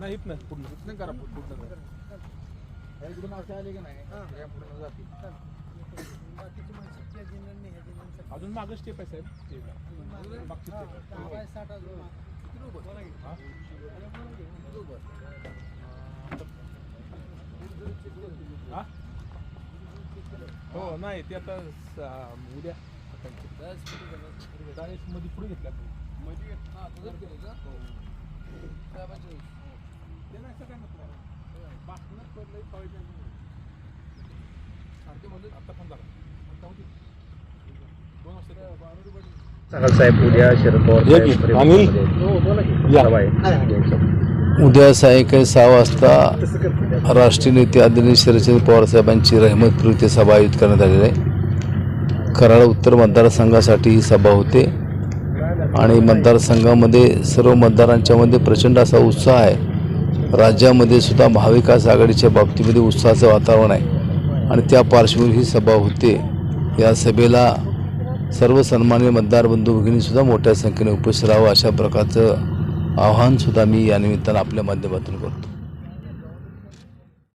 नाही इथनं. पूर्ण. इथनं करा पूर्ण. करा. इकडून असे आले की नाही या पूर्ण जातील. अजून मागं स्टेप आहे साहेब. स्टेप आहे. मागची आहे. हा? नाही ते आता उद्या. मध्ये पुढे पाहिजे पण झालं. होती. दोन वाजता उद्या शरद पवार उद्या सायंकाळी सहा वाजता राष्ट्रीय नेते आदरणीय शरदचंद्र पवार साहेबांची रहमतपूर इथे सभा आयोजित करण्यात आलेली आहे. कराड उत्तर मतदारसंघासाठी ही सभा होते. आणि मतदारसंघामध्ये सर्व मतदारांच्यामध्ये प्रचंड असा उत्साह आहे. राज्यामध्ये सुद्धा महाविकास आघाडीच्या बाबतीमध्ये उत्साहाचं वातावरण आहे. आणि त्या पार्श्वभूमीवर ही सभा होते. या सभेला सर्व सन्मान्य मतदार बंधू भगिनीसुद्धा मोठ्या संख्येने उपस्थित राहावं अशा प्रकारचं आव्हानसुद्धा मी या निमित्तानं आपल्या माध्यमातून करतो.